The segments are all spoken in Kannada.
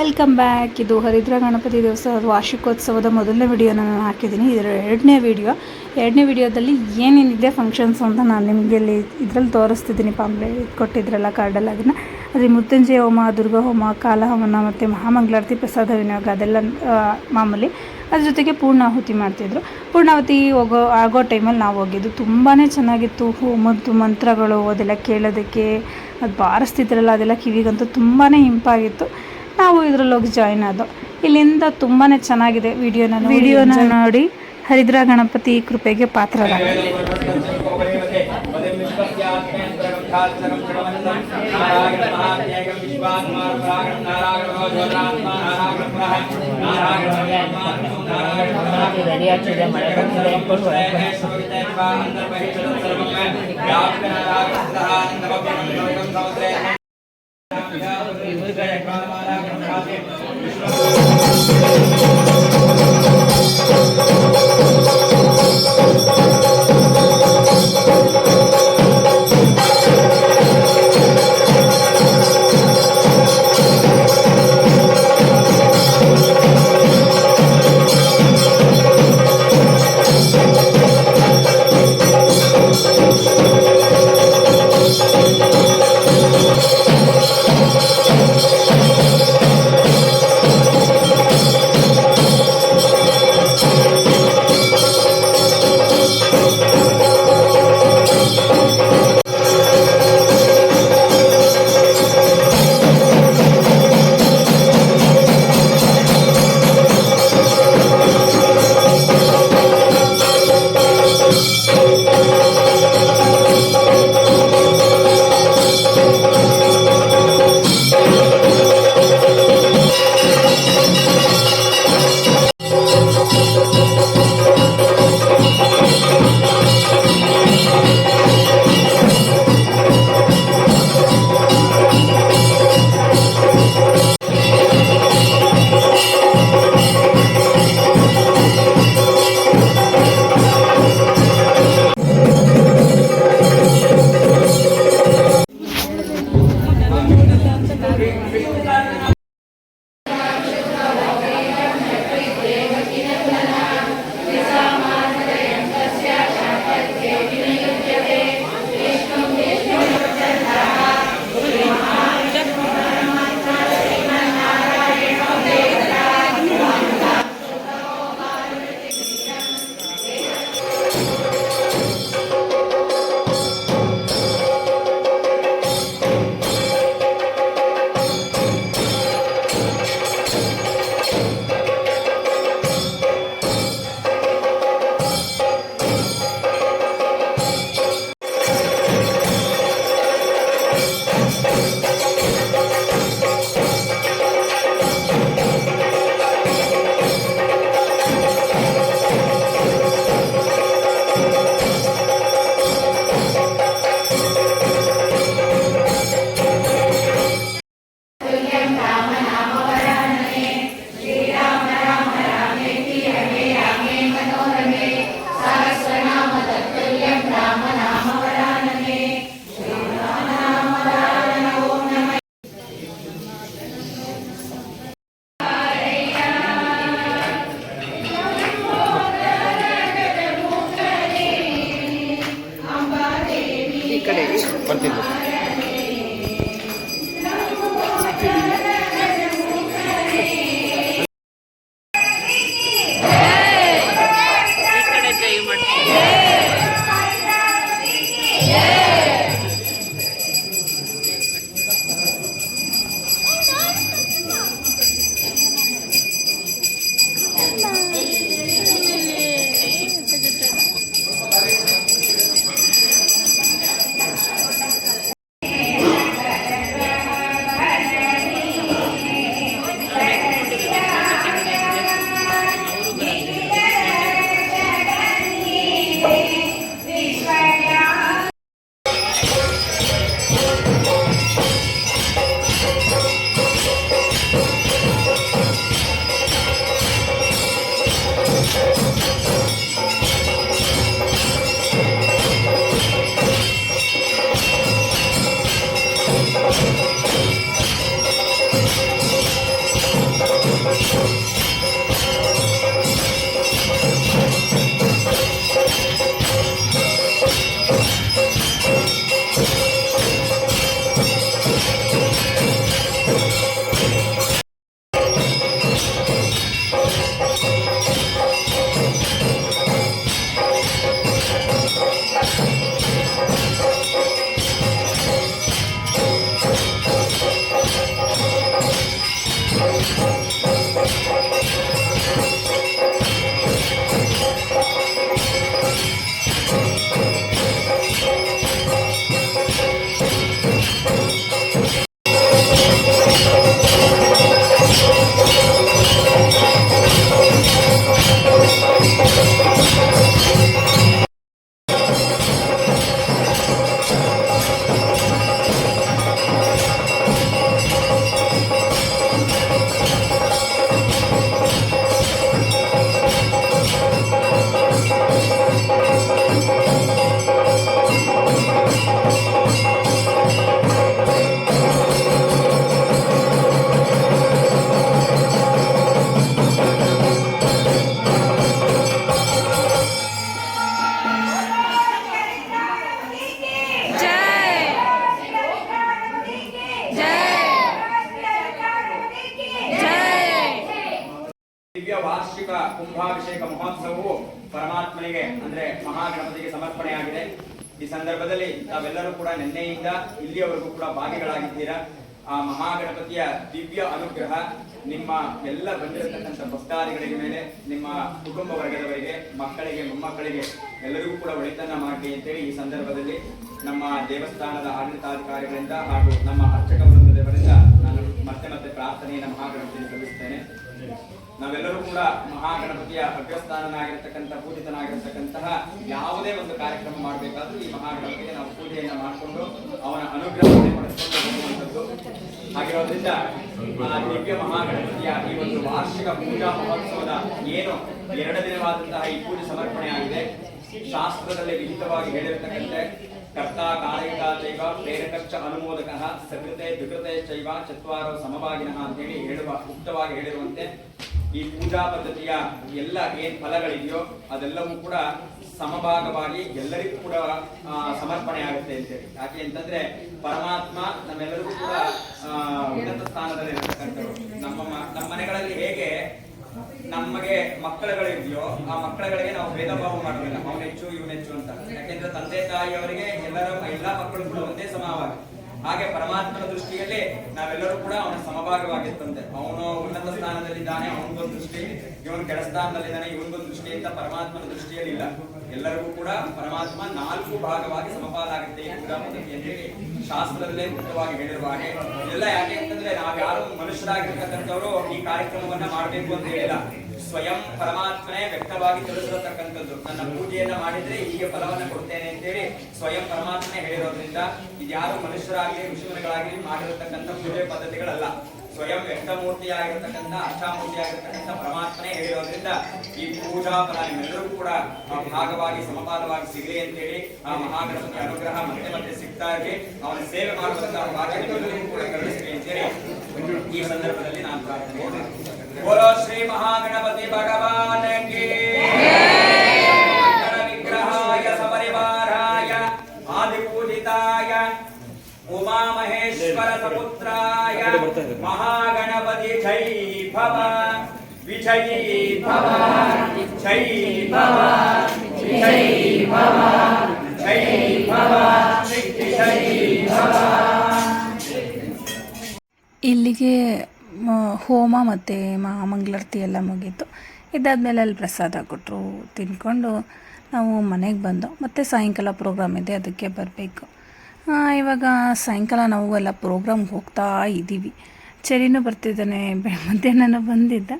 ವೆಲ್ಕಮ್ ಬ್ಯಾಕ್ ಇದು ಹರಿದ್ರ ಗಣಪತಿ ದೇವಸ್ಥಾನದ ವಾರ್ಷಿಕೋತ್ಸವದ ಮೊದಲನೇ ವಿಡಿಯೋನ ನಾನು ಹಾಕಿದ್ದೀನಿ. ಇದರ ಎರಡನೇ ವಿಡಿಯೋ. ಎರಡನೇ ವಿಡಿಯೋದಲ್ಲಿ ಏನೇನಿದೆ ಫಂಕ್ಷನ್ಸ್ ಅಂತ ನಾನು ನಿಮಗೆ ಇಲ್ಲಿ ಇದರಲ್ಲಿ ತೋರಿಸ್ತಿದ್ದೀನಿ. ಪಾಂಬ್ಲೆ ಕೊಟ್ಟಿದ್ರಲ್ಲ ಕಾರ್ಡಲ್ಲಿ ಅದನ್ನು. ಅದೇ ಮುತ್ತಂಜೆ ಹೋಮ, ದುರ್ಗಾ ಹೋಮ ಕಾಲ ಹೋಮನ ಮತ್ತು ಮಹಾಮಂಗಳಾರತಿ, ಪ್ರಸಾದ ವಿನಿಯೋಗ ಅದೆಲ್ಲ ಮಾಮೂಲಿ. ಅದ್ರ ಜೊತೆಗೆ ಪೂರ್ಣಾಹುತಿ ಮಾಡ್ತಿದ್ರು. ಪೂರ್ಣಾಹುತಿ ಹೋಗೋ, ಆಗೋ ಟೈಮಲ್ಲಿ ನಾವು ಹೋಗಿದ್ದು. ತುಂಬಾ ಚೆನ್ನಾಗಿತ್ತು. ಹೋಮದ್ದು ಮಂತ್ರಗಳು ಅದೆಲ್ಲ ಕೇಳೋದಕ್ಕೆ, ಅದು ಬಾರಿಸ್ತಿದ್ರಲ್ಲ ಅದೆಲ್ಲ ಕಿವಿಗಂತೂ ತುಂಬಾ ಇಂಪಾಗಿತ್ತು. ನಾವು ಇದರಲ್ಲಿ ಹೋಗಿ ಜಾಯಿನ್ ಆದೋ ಇಲ್ಲಿಂದ ತುಂಬಾ ಚೆನ್ನಾಗಿದೆ ವಿಡಿಯೋನ ವಿಡಿಯೋನ ನೋಡಿ. ಹರಿದ್ರ ಗಣಪತಿ ಕೃಪೆಗೆ ಪಾತ್ರರಾಗಿದ್ದಾರೆ ಮಹೋತ್ಸವವು ಪರಮಾತ್ಮನಿಗೆ, ಅಂದ್ರೆ ಮಹಾಗಣಪತಿಗೆ ಸಮರ್ಪಣೆಯಾಗಿದೆ. ಈ ಸಂದರ್ಭದಲ್ಲಿ ತಾವೆಲ್ಲರೂ ಕೂಡ ನಿನ್ನೆಯಿಂದ ಇಲ್ಲಿಯವರೆಗೂ ಕೂಡ ಭಾಗಿಗಳಾಗಿದ್ದೀರಾ. ಆ ಮಹಾಗಣಪತಿಯ ದಿವ್ಯ ಅನುಗ್ರಹ ನಿಮ್ಮ ಎಲ್ಲ ಬಂದಿರತಕ್ಕಂಥ ಭಕ್ತಾದಿಗಳಿಗೆ ಮೇಲೆ, ನಿಮ್ಮ ಕುಟುಂಬ ವರ್ಗದವರಿಗೆ, ಮಕ್ಕಳಿಗೆ, ಮೊಮ್ಮಕ್ಕಳಿಗೆ ಎಲ್ಲರಿಗೂ ಕೂಡ ಒಳಿತನ್ನ ಮಾಡಲಿ ಅಂತೇಳಿ ಈ ಸಂದರ್ಭದಲ್ಲಿ ನಮ್ಮ ದೇವಸ್ಥಾನದ ಆಡಳಿತಾಧಿಕಾರಿಗಳಿಂದ ಹಾಗೂ ನಮ್ಮ ಅರ್ಚಕ ವೃಂದದವರಿಂದ ನಾನು ಮತ್ತೆ ಮತ್ತೆ ಪ್ರಾರ್ಥನೆಯನ್ನು ಮಹಾಗಣಪತಿ ನಾವೆಲ್ಲರೂ ಕೂಡ ಮಹಾಗಣಪತಿಯ ಅಗ್ರಸ್ಥಾನನಾಗಿರ್ತಕ್ಕಂಥ ಪೂಜಿತನಾಗಿರ್ತಕ್ಕಂತಹ ಯಾವುದೇ ಒಂದು ಕಾರ್ಯಕ್ರಮ ಮಾಡಬೇಕಾದ್ರೂ ಈ ಮಹಾಗಣಪತಿಗೆ ನಾವು ಪೂಜೆಯನ್ನ ಮಾಡಿಕೊಂಡು ಅವನ ಅನುಗ್ರಹವನ್ನು ಪಡೆದುಕೊಂಡು ಹಾಗಿರೋದ್ರಿಂದ ಆ ದಿವ್ಯ ಮಹಾಗಣಪತಿಯ ಈ ಒಂದು ವಾರ್ಷಿಕ ಪೂಜಾ ಮಹೋತ್ಸವದ ಏನು ಎರಡು ದಿನವಾದಂತಹ ಈ ಪೂಜೆ ಸಮರ್ಪಣೆ ಆಗಿದೆ. ಶಾಸ್ತ್ರದಲ್ಲಿ ವಿಹಿತವಾಗಿ ಹೇಳಿರ್ತಕ್ಕಂತೆ, ಕರ್ತ ಕಾರಯಿಕ ಚೈವ ಪ್ರೇರಕಕ್ಷ ಅನುಮೋದಕ, ಸಕೃತೆ ದುಕೃತೆ ಚೈವ, ಚತ್ವಾರೋ ಸಮವಾಗಿನಃ ಅಂತೇಳಿ ಹೇಳುವ ಮುಕ್ತವಾಗಿ ಹೇಳಿರುವಂತೆ ಈ ಪೂಜಾ ಪದ್ಧತಿಯ ಎಲ್ಲ ಏನ್ ಫಲಗಳಿದೆಯೋ ಅದೆಲ್ಲವೂ ಕೂಡ ಸಮಭಾಗವಾಗಿ ಎಲ್ಲರಿಗೂ ಕೂಡ ಸಮರ್ಪಣೆ ಆಗುತ್ತೆ ಅಂತೇಳಿ ಯಾಕೆ ಅಂತಂದ್ರೆ ಪರಮಾತ್ಮ ನಮ್ಮೆಲ್ಲರಿಗೂ ಕೂಡ ಉನ್ನತ ಸ್ಥಾನದಲ್ಲಿ ಇರತಕ್ಕಂಥವ್ರು. ನಮ್ಮ ನಮ್ಮ ಮನೆಗಳಲ್ಲಿ ಹೇಗೆ ನಮಗೆ ಮಕ್ಕಳುಗಳಿದೆಯೋ ಆ ಮಕ್ಕಳುಗಳಿಗೆ ನಾವು ಭೇದ ಭಾವ ಮಾಡೋದಿಲ್ಲ ಅವನ ಹೆಚ್ಚು ಹೆಚ್ಚು ಅಂತ. ಯಾಕೆಂದ್ರೆ ತಂದೆ ತಾಯಿಯವರಿಗೆ ಎಲ್ಲರ, ಎಲ್ಲಾ ಮಕ್ಕಳು ಕೂಡ ಒಂದೇ ಸಮವಾಗಿ ಹಾಗೆ ಪರಮಾತ್ಮನ ದೃಷ್ಟಿಯಲ್ಲಿ ನಾವೆಲ್ಲರೂ ಕೂಡ ಅವನ ಸಮಭಾಗವಾಗಿತ್ತಂತೆ ಅವನು ಉನ್ನತ ಸ್ಥಾನದಲ್ಲಿದ್ದಾನೆ, ಅವನಿಗೊಂದು ದೃಷ್ಟಿ, ಇವನು ಕೆಳ ಸ್ಥಾನದಲ್ಲಿದ್ದಾನೆ ಇವನಿಗೊಂದು ದೃಷ್ಟಿ ಅಂತ ಪರಮಾತ್ಮನ ದೃಷ್ಟಿಯಲ್ಲಿ ಇಲ್ಲ ಎಲ್ಲರಿಗೂ ಕೂಡ ಪರಮಾತ್ಮ ನಾಲ್ಕು ಭಾಗವಾಗಿ ಸಮಪಾಲಾಗುತ್ತೆ ಪದ್ಧತಿ ಅಂತೇಳಿ ಶಾಸ್ತ್ರದಲ್ಲೇ ಮುಖ್ಯವಾಗಿ ಹೇಳಿರುವ ಹಾಗೆ, ಇದೆಲ್ಲ ಯಾಕೆ ಅಂತಂದ್ರೆ ನಾವ್ಯಾರು ಮನುಷ್ಯರಾಗಿರ್ತಕ್ಕಂಥವ್ರು ಈ ಕಾರ್ಯಕ್ರಮವನ್ನ ಮಾಡಬೇಕು ಅಂತ ಹೇಳಿಲ್ಲ. ಸ್ವಯಂ ಪರಮಾತ್ಮನೇ ವ್ಯಕ್ತವಾಗಿ ತಿಳಿಸಿರತಕ್ಕಂಥದ್ದು. ನನ್ನ ಪೂಜೆಯನ್ನ ಮಾಡಿದ್ರೆ ಹೀಗೆ ಫಲವನ್ನ ಕೊಡ್ತೇನೆ ಅಂತೇಳಿ ಸ್ವಯಂ ಪರಮಾತ್ಮನೇ ಹೇಳಿರೋದ್ರಿಂದ ಇದ್ಯಾರು ಮನುಷ್ಯರಾಗಲಿ, ಋಷಿಮುನಿಗಳಾಗಲಿ ಮಾಡಿರತಕ್ಕಂಥ ಪೂಜೆ ಪದ್ಧತಿಗಳಲ್ಲ. ಸ್ವಯಂ ವ್ಯಕ್ತಮೂರ್ತಿಯಾಗಿರ್ತಕ್ಕಂಥ ಅಷ್ಟಾಮೂರ್ತಿಯಾಗಿರ್ತಕ್ಕಂಥ ಪರಮಾತ್ಮನೇ ಹೇಳಿರೋದ್ರಿಂದ ಈ ಪೂಜಾ ಫಲ ನಿಮ್ಮೆಲ್ಲರಿಗೂ ಕೂಡ ಆ ಭಾಗವಾಗಿ ಸಮಪಾಲವಾಗಿ ಸಿಗಲಿ ಅಂತೇಳಿ ಆ ಮಹಾಗಣಪತಿ ಅನುಗ್ರಹ ಮತ್ತೆ ಮತ್ತೆ ಸಿಗ್ತಾ ಇರಲಿ. ಅವನ ಸೇವೆ ನಿಮ್ಮೆಲ್ಲರಿಗೂ ಕೂಡ ಕರುಣಿಸಲಿ ಅಂತೇಳಿ ಈ ಸಂದರ್ಭದಲ್ಲಿ ನಾನು ಪ್ರಾರ್ಥನೆ. ಬೋಲೋ ಶ್ರೀ ಮಹಾಗಣಪತಿ ಭಗವಾನ್ ವಿಗ್ರಹಾಯ ಸಪರಿವಾರಾಯ ಆದಿಪೂಜಿತಾಯ. ಉಮಾ ಮಹೇಶ್ವರ ಸಪುತ್ರಾಯ ಮಹಾಗಣಪತಿ ಜೈ ಭವ ವಿಜಯೀ ಭವ ಜೈ ಭವ ವಿಜಯೀ ಭವ ಜೈ ಭವ ಜೈ ಭವ ಇಲ್ಲಿಗೆ ಹೋಮ ಮತ್ತು ಮಂಗಳಾರತಿ ಎಲ್ಲ ಮುಗೀತು. ಇದಾದಮೇಲೆ ಅಲ್ಲಿ ಪ್ರಸಾದ ಕೊಟ್ಟರು ತಿನ್ಕೊಂಡು ನಾವು ಮನೆಗೆ ಬಂದು ಮತ್ತು ಸಾಯಂಕಾಲ ಪ್ರೋಗ್ರಾಮ್ ಇದೆ ಅದಕ್ಕೆ ಬರಬೇಕು. ಇವಾಗ ಸಾಯಂಕಾಲ ನಾವು ಎಲ್ಲ ಪ್ರೋಗ್ರಾಮ್ಗೆ ಹೋಗ್ತಾ ಇದ್ದೀವಿ ಚರಿನೂ ಬರ್ತಿದ್ದಾನೆ ಮಧ್ಯಾಹ್ನ ಬಂದಿದ್ದ.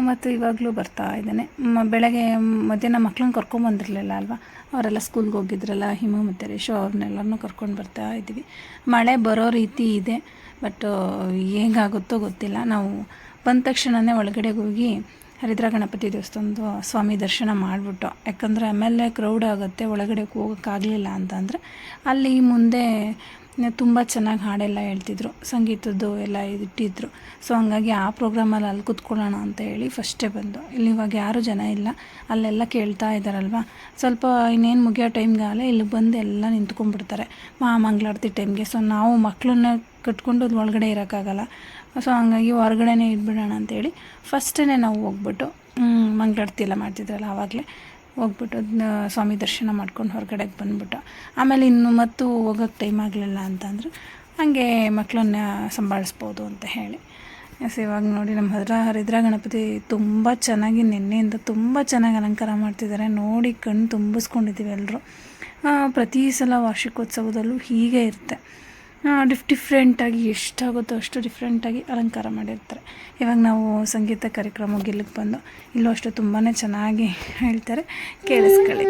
ಮತ್ತು ಇವಾಗಲೂ ಬರ್ತಾ ಇದ್ದಾನೆ. ಮ, ಬೆಳಗ್ಗೆ ಮಧ್ಯಾಹ್ನ ಮಕ್ಳನ್ನ ಕರ್ಕೊಂಬಂದಿರಲಿಲ್ಲ ಅಲ್ವಾ? ಅವರೆಲ್ಲ ಸ್ಕೂಲ್ಗೆ ಹೋಗಿದ್ರಲ್ಲ, ಹಿಮ ಮತ್ತು ರೇಷೋ ಅವ್ರನ್ನೆಲ್ಲರನ್ನೂ ಕರ್ಕೊಂಡು ಬರ್ತಾ ಇದ್ದೀವಿ ಮಳೆ ಬರೋ ರೀತಿ ಇದೆ ಬಟ್ ಹೇಗಾಗುತ್ತೋ ಗೊತ್ತಿಲ್ಲ. ನಾವು ಬಂದ ತಕ್ಷಣವೇ ಒಳಗಡೆ ಹೋಗಿ ಹರಿದ್ರ ಗಣಪತಿ ದೇವಸ್ಥಾನದ ಸ್ವಾಮಿ ದರ್ಶನ ಮಾಡಿಬಿಟ್ಟು, ಯಾಕಂದರೆ ಆಮೇಲೆ ಕ್ರೌಡ್ ಆಗುತ್ತೆ ಒಳಗಡೆ ಹೋಗೋಕ್ಕಾಗಲಿಲ್ಲ ಅಂತಂದರೆ ಅಲ್ಲಿ ಮುಂದೆ ತುಂಬ ಚೆನ್ನಾಗಿ ಹಾಡೆಲ್ಲ ಹೇಳ್ತಿದ್ರು, ಸಂಗೀತದ್ದು ಎಲ್ಲ ಇಟ್ಟಿದ್ರು. ಸೊ ಹಂಗಾಗಿ ಆ ಪ್ರೋಗ್ರಾಮಲ್ಲಿ ಅಲ್ಲಿ ಕೂತ್ಕೊಳ್ಳೋಣ ಅಂತ ಹೇಳಿ ಫಸ್ಟೇ ಬಂದು. ಇಲ್ಲಿ ಇವಾಗ ಯಾರೂ ಜನ ಇಲ್ಲ, ಅಲ್ಲೆಲ್ಲ ಕೇಳ್ತಾ ಇದ್ದಾರಲ್ವ ಸ್ವಲ್ಪ ಇನ್ನೇನು ಮುಗಿಯೋ ಟೈಮ್ಗಾಗಲೇ ಇಲ್ಲಿ ಬಂದು ಎಲ್ಲ ನಿಂತ್ಕೊಂಡ್ಬಿಡ್ತಾರೆ, ಮಾ ಮಂಗಳಾರತಿ ಟೈಮ್ಗೆ ಸೊ ನಾವು ಮಕ್ಕಳನ್ನ ಕಟ್ಕೊಂಡು ಅದು ಒಳಗಡೆ ಇರೋಕ್ಕಾಗಲ್ಲ. ಸೊ ಹಂಗಾಗಿ ಹೊರಗಡೆನೇ ಇದ್ಬಿಡೋಣ ಅಂತೇಳಿ ಫಸ್ಟೇ ನಾವು ಹೋಗ್ಬಿಟ್ಟು ಮಂಗಳಾರತಿ ಎಲ್ಲ ಮಾಡ್ತಿದ್ರಲ್ಲ ಆವಾಗಲೇ, ಹೋಗ್ಬಿಟ್ಟು ಸ್ವಾಮಿ ದರ್ಶನ ಮಾಡ್ಕೊಂಡು ಹೊರಗಡೆಗೆ ಬಂದ್ಬಿಟ್ಟು. ಆಮೇಲೆ ಇನ್ನು ಮತ್ತು ಹೋಗೋಕ್ಕೆ ಟೈಮ್ ಆಗಲಿಲ್ಲ ಅಂತಂದ್ರೆ, ಹಾಗೆ ಮಕ್ಕಳನ್ನ ಸಂಭಾಳಿಸ್ಬೋದು ಅಂತ ಹೇಳಿ. ಎಸ್ ಇವಾಗ ನೋಡಿ ನಮ್ಮ ಹದ್ರ, ಹರಿದ್ರ ಗಣಪತಿ ತುಂಬ ಚೆನ್ನಾಗಿ ನಿನ್ನೆಯಿಂದ ತುಂಬ ಚೆನ್ನಾಗಿ ಅಲಂಕಾರ ಮಾಡ್ತಿದ್ದಾರೆ ನೋಡಿ ಕಣ್ಣು ತುಂಬಿಸ್ಕೊಂಡಿದ್ದೀವಿ ಎಲ್ಲರೂ ಪ್ರತಿ ಸಲ ವಾರ್ಷಿಕೋತ್ಸವದಲ್ಲೂ ಹೀಗೆ ಇರುತ್ತೆ. ಡಿಫ್ ಡಿಫ್ರೆಂಟಾಗಿ ಎಷ್ಟಾಗುತ್ತೋ ಅಷ್ಟು ಡಿಫ್ರೆಂಟಾಗಿ ಅಲಂಕಾರ ಮಾಡಿರ್ತಾರೆ. ಇವಾಗ ನಾವು ಸಂಗೀತ ಕಾರ್ಯಕ್ರಮ ಗೆಲ್ಲಕ್ಕೆ ಬಂದು ಇಲ್ಲೂ ಅಷ್ಟು ತುಂಬಾ ಚೆನ್ನಾಗಿ ಹೇಳ್ತಾರೆ. ಕೇಳಿಸ್ಕೊಳ್ಳಿ.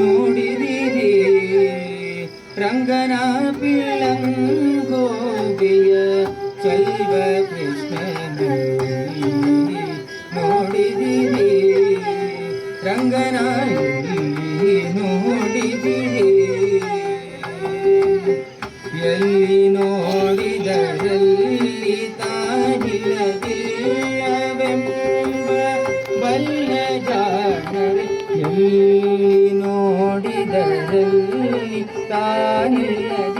ನೋಡಿದಿರಿ ರಂಗನ ಪಿಳ್ಳಂಗೋವಿಯ ಚೈವ ಕೃಷ್ಣನಲ್ಲಿ ನೋಡಿದಿರಿ ರಂಗನ ನೋಡಿದಿರಿ ಎಲ್ಲಿ ನೋಡಿದರಲ್ಲಿ ತಾನಿಲ್ಲದಿಲ್ಲವೆಂಬ ಬಲ್ಲ ಜಾಣರೆ ಎಲ್ಲಿ दिल ताही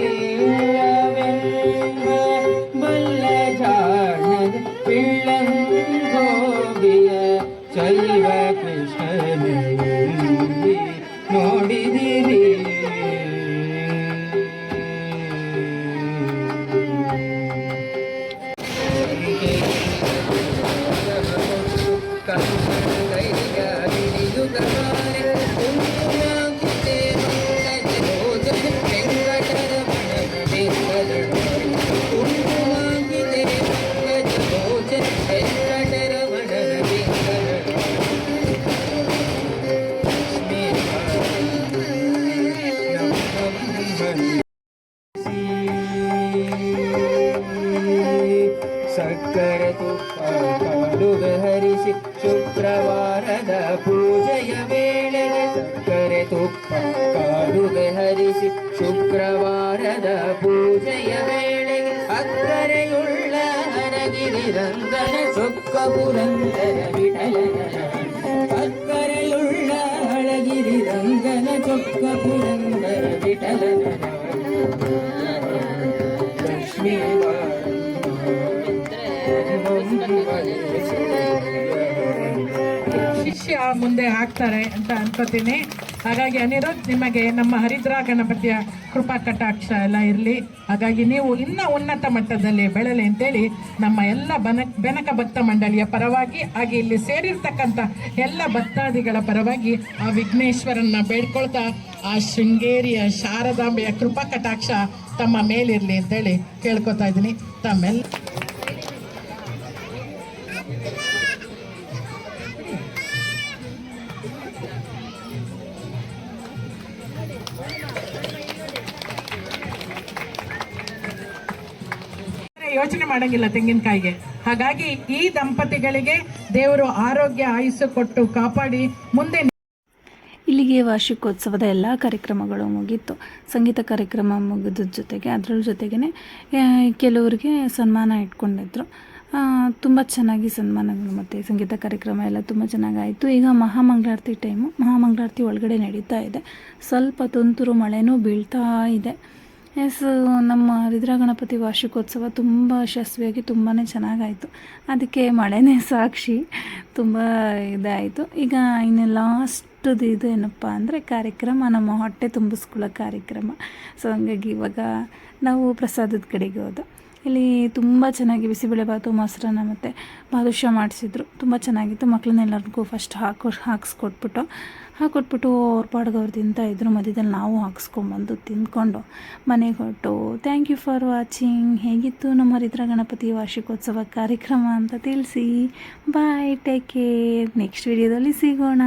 ಕಾಡುವೆ ಹರಿಸಿ ಶುಕ್ರವಾರದ ಪೂಜೆಯ ವೇಳೆಗೆ ಸಕ್ಕರೆ ತುಪ್ಪ ಕಾಡುವೆ ಹರಿಸಿ ಶುಕ್ರವಾರದ ಪೂಜೆಯ ವೇಳೆಗೆ ಅಕ್ಕರೆಯುಳ್ಳ ಹರಗಿರಿ ರಂಗನ ಚೊಕ್ಕ ಪುರಂದರ ವಿಠಲನ ಅಕ್ಕರೆಯುಳ್ಳ ಹಳಗಿರಿ ರಂಗನ ಚೊಕ್ಕ ಪುರಂದರ ವಿಠಲನ ಲಕ್ಷ್ಮೀ ಶಿಷ್ಯ ಮುಂದೆ ಹಾಕ್ತಾರೆ ಅಂತ ಅನ್ಕೋತೀನಿ. ಹಾಗಾಗಿ ಅನಿರುದ್ಧ, ನಿಮಗೆ ನಮ್ಮ ಹರಿದ್ರ ಗಣಪತಿಯ ಕೃಪಾ ಕಟಾಕ್ಷ ಎಲ್ಲ ಇರಲಿ. ಹಾಗಾಗಿ ನೀವು ಇನ್ನೂ ಉನ್ನತ ಮಟ್ಟದಲ್ಲಿ ಬೆಳಲಿ ಅಂತೇಳಿ ನಮ್ಮ ಎಲ್ಲ ಬನ, ಬೆನಕ ಭಕ್ತ ಮಂಡಳಿಯ ಪರವಾಗಿ, ಹಾಗೆ ಇಲ್ಲಿ ಸೇರಿರ್ತಕ್ಕಂಥ ಎಲ್ಲ ಭಕ್ತಾದಿಗಳ ಪರವಾಗಿ ಆ ವಿಘ್ನೇಶ್ವರನ್ನ ಬೇಡ್ಕೊಳ್ತಾ, ಆ ಶೃಂಗೇರಿಯ ಶಾರದಾಂಬೆಯ ಕೃಪಾ ಕಟಾಕ್ಷ ತಮ್ಮ ಮೇಲಿರಲಿ ಅಂತೇಳಿ ಕೇಳ್ಕೊತಾ ಇದ್ದೀನಿ. ತಮ್ಮೆಲ್ಲ ಯೋಚನೆ ಮಾಡಂಗಿಲ್ಲ ತೆಂಗಿನಕಾಯಿಗೆ. ಹಾಗಾಗಿ ಈ ದಂಪತಿಗಳಿಗೆ ದೇವರು ಆರೋಗ್ಯ ಆಯುಸ್ಸು ಕೊಟ್ಟು ಕಾಪಾಡಿ ಮುಂದೆ ಇಲ್ಲಿಗೆ ವಾರ್ಷಿಕೋತ್ಸವದ ಎಲ್ಲ ಕಾರ್ಯಕ್ರಮಗಳು ಮುಗೀತು. ಸಂಗೀತ ಕಾರ್ಯಕ್ರಮ ಮುಗಿದ ಜೊತೆಗೆ ಅದರ ಜೊತೆಗೇ ಕೆಲವರಿಗೆ ಸನ್ಮಾನ ಇಟ್ಕೊಂಡಿದ್ರು. ತುಂಬ ಚೆನ್ನಾಗಿ ಸನ್ಮಾನಗಳು ಮತ್ತು ಸಂಗೀತ ಕಾರ್ಯಕ್ರಮ ಎಲ್ಲ ತುಂಬ ಚೆನ್ನಾಗಾಯಿತು. ಈಗ ಮಹಾಮಂಗಳಾರತಿ ಟೈಮು ಮಹಾಮಂಗಳಾರತಿ ಒಳಗಡೆ ನಡೀತಾ ಇದೆ. ಸ್ವಲ್ಪ ತುಂತುರು ಮಳೆನೂ ಬೀಳ್ತಾ ಇದೆ. ಎಸ್, ನಮ್ಮ ರುದ್ರ ಗಣಪತಿ ವಾರ್ಷಿಕೋತ್ಸವ ತುಂಬ ಯಶಸ್ವಿಯಾಗಿ ತುಂಬಾ ಚೆನ್ನಾಗಾಯಿತು. ಅದಕ್ಕೆ ಮಳೆನೇ ಸಾಕ್ಷಿ. ತುಂಬ ಇದಾಯಿತು. ಈಗ ಇನ್ನು ಲಾಸ್ಟದು ಇದು ಏನಪ್ಪ ಅಂದರೆ ಕಾರ್ಯಕ್ರಮ, ನಮ್ಮ ಹೊಟ್ಟೆ ತುಂಬಿಸ್ಕೊಳ್ಳೋ ಕಾರ್ಯಕ್ರಮ. ಸೊ ಹಂಗಾಗಿ ಇವಾಗ ನಾವು ಪ್ರಸಾದದ ಕಡೆಗೆ ಹೋದ. ಇಲ್ಲಿ ತುಂಬ ಚೆನ್ನಾಗಿ ಬಿಸಿಬೇಳೆಬಾತು ಮೊಸರನ್ನ ಮತ್ತು ಬಾದುಷ ಮಾಡಿಸಿದ್ರು. ತುಂಬ ಚೆನ್ನಾಗಿತ್ತು. ಮಕ್ಕಳನ್ನೆಲ್ಲರಿಗೂ ಫಸ್ಟ್ ಹಾಕೋ, ಹಾಕ್ಸ್ಕೊಟ್ಬಿಟ್ಟು. ಹಾಕೊಟ್ಬಿಟ್ಟು ಅವ್ರ ಪಾಡ್ಗೆ ಅವ್ರು ತಿಂತಾ ಇದ್ರು, ಮಧ್ಯದಲ್ಲಿ ನಾವು ಹಾಕ್ಸ್ಕೊಂಬಂದು ತಿಂದ್ಕೊಂಡು ಮನೆಗೆ ಹೊರಟು. ಥ್ಯಾಂಕ್ ಯು ಫಾರ್ ವಾಚಿಂಗ್ ಹೇಗಿತ್ತು ನಮ್ಮ ಹರಿದ್ರ ಗಣಪತಿ ವಾರ್ಷಿಕೋತ್ಸವ ಕಾರ್ಯಕ್ರಮ ಅಂತ ತಿಳಿಸಿ. ಬಾಯ್ ಟೇಕ್ ಕೇರ್ ನೆಕ್ಸ್ಟ್ ವಿಡಿಯೋದಲ್ಲಿ ಸಿಗೋಣ.